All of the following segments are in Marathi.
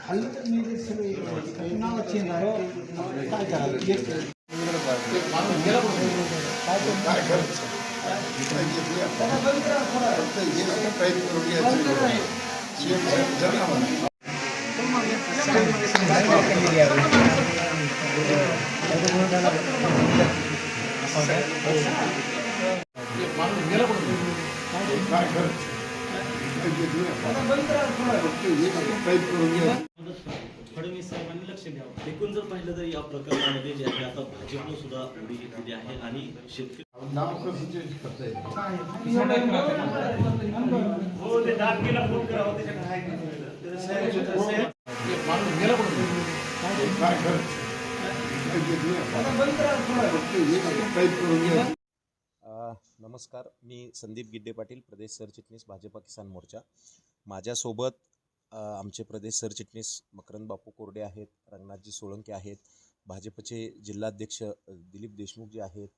खाल्लं तर मी ते नाव काय करायचं प्रयत्न करून घ्यायचं. CM साहेब जरा म्हणा. काय करायचं इकडे घेतली आपण. फक्त हे नका टाईप करून घ्यायचं. फडणवीस साहेबांनी लक्ष द्यावं एकूण जर पाहिलं तर या प्रकरणामध्ये जे आहे आता भाजपनं सुद्धा उडी घेतलेली आहे आणि शेतकरी नाव कसं चेंज करता येईल काय करायचं नमस्कार. मी संदीप गिड्डे पाटील प्रदेश सरचिटणीस भाजपा किसान मोर्चा. माझ्यासोबत आमचे प्रदेश सरचिटणीस मकरंद बापू कोरडे आहेत रंगनाथजी सोळंके आहेत भाजपचे जिल्हाध्यक्ष दिलीप देशमुख जे आहेत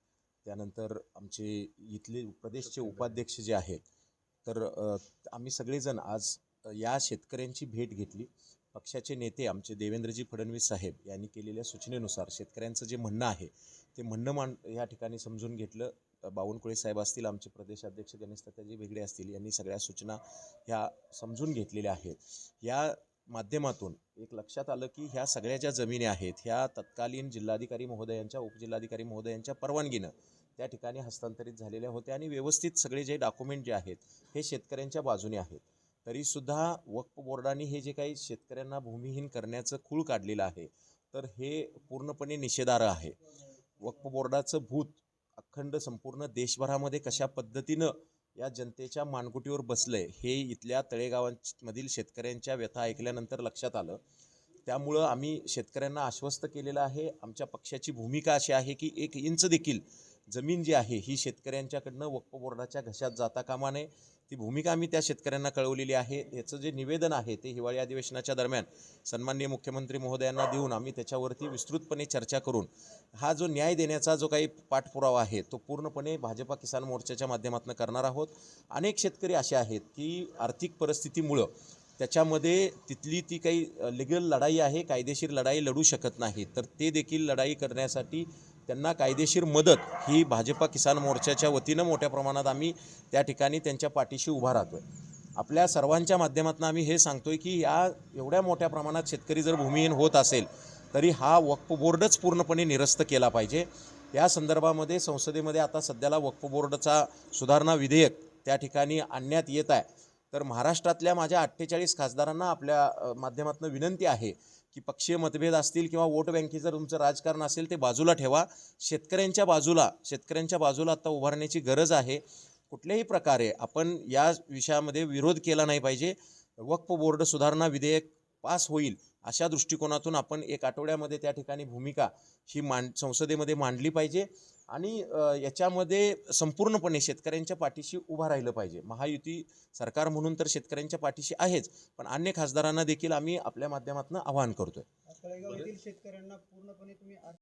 त्यानंतर आमचे इथले प्रदेशचे उपाध्यक्ष जे आहेत. तर आम्ही सगळेजण आज या शेतकऱ्यांची भेट घेतली. पक्षाचे नेते आमचे देवेंद्रजी फडणवीस साहेब यांनी केलेल्या सूचनेनुसार शेतकऱ्यांचं जे म्हणणं आहे ते म्हणणं मान या ठिकाणी समजून घेतलं. बावनकुळे साहेब असतील आमचे प्रदेशाध्यक्ष गणेश तात्याजी वेगळे असतील यांनी सगळ्या सूचना ह्या समजून घेतलेल्या आहेत. या माध्यमातून एक लक्षात आलं की ह्या सगळ्या ज्या जमिनी आहेत ह्या तत्कालीन जिल्हाधिकारी महोदयांच्या उपजिल्हाधिकारी महोदयांच्या परवानगीनं त्या ठिकाणी हस्तांतरित झालेल्या होत्या आणि व्यवस्थित सगळे जे डॉक्युमेंट जे आहेत हे शेतकऱ्यांच्या बाजूने आहेत. तरीसुद्धा वक्फ बोर्डाने हे जे काही शेतकऱ्यांना भूमिहीन करण्याचं खूळ काढलेलं आहे तर हे पूर्णपणे निषेधार्ह आहे. वक्फ बोर्डाचं भूत अखंड संपूर्ण देशभरामध्ये कशा पद्धतीनं या जनतेच्या मानकुटीवर बसलंय हे इथल्या तळेगावांमधील शेतकऱ्यांच्या व्यथा ऐकल्यानंतर लक्षात आलं. त्यामुळं आम्ही शेतकऱ्यांना आश्वस्त केलेलं आहे आमच्या पक्षाची भूमिका अशी आहे की एक इंच देखील जमीन जी आहे ही शेतकऱ्यांच्याकडनं वक्फ बोर्डाच्या घशात जाता कामा नये. ती भूमिका आम्ही त्या शेतकऱ्यांना कळवलेली आहे. याचं जे निवेदन आहे ते हिवाळी अधिवेशनाच्या दरम्यान सन्माननीय मुख्यमंत्री महोदयांना देऊन आम्ही त्याच्यावरती विस्तृतपणे चर्चा करून हा जो न्याय देण्याचा जो काही पाठपुरावा आहे तो पूर्णपणे भाजपा किसान मोर्चाच्या माध्यमातून करणार आहोत. अनेक शेतकरी असे आहेत की आर्थिक परिस्थितीमुळं त्याच्यामध्ये तिथली ती काही लिगल लढाई आहे कायदेशीर लढाई लढू शकत नाही. तर ते देखील लढाई करण्यासाठी त्यांना कायदेशीर मदत ही भाजपा किसान मोर्चाच्या वतीनं मोठ्या प्रमाणात आम्ही त्या ठिकाणी त्यांच्या पाठीशी उभा राहतो आहे आपल्या सर्वांच्या माध्यमातून आम्ही हे सांगतोय की या एवढ्या मोठ्या प्रमाणात शेतकरी जर भूमिहीन होत असेल तरी हा वक्फ बोर्डच पूर्णपणे निरस्त केला पाहिजे. या संदर्भामध्ये संसदेमध्ये आता सध्याला वक्फ बोर्डचा सुधारणा विधेयक त्या ठिकाणी आणण्यात येत आहे. तर महाराष्ट्रातल्या माझ्या अठ्ठेचाळीस खासदारांना आपल्या माध्यमातून विनंती आहे की पक्षीय मतभेद असतील किंवा वोट बँकेचं तुमचं राजकारण असेल ते बाजूला ठेवा. शेतकऱ्यांच्या बाजूला शेतकऱ्यांच्या बाजूला आत्ता उभारण्याची गरज आहे. कुठल्याही प्रकारे आपण या विषयामध्ये विरोध केला नाही पाहिजे. वक्फ बोर्ड सुधारणा विधेयक पास होईल अशा दृष्टिकोनातून आपण एक आठवड्यामध्ये त्या ठिकाणी भूमिका ही मांड संसदेमध्ये मांडली पाहिजे. आणि याच्यामध्ये संपूर्णपणे शेतकऱ्यांच्या पाठीशी उभा राहिलं पाहिजे. महायुती सरकार म्हणून तर शेतकऱ्यांच्या पाठीशी आहेच पण अन्य खासदारांना देखील आम्ही आपल्या माध्यमातून आवाहन करतोय. शेतकऱ्यांना पूर्णपणे तुम्ही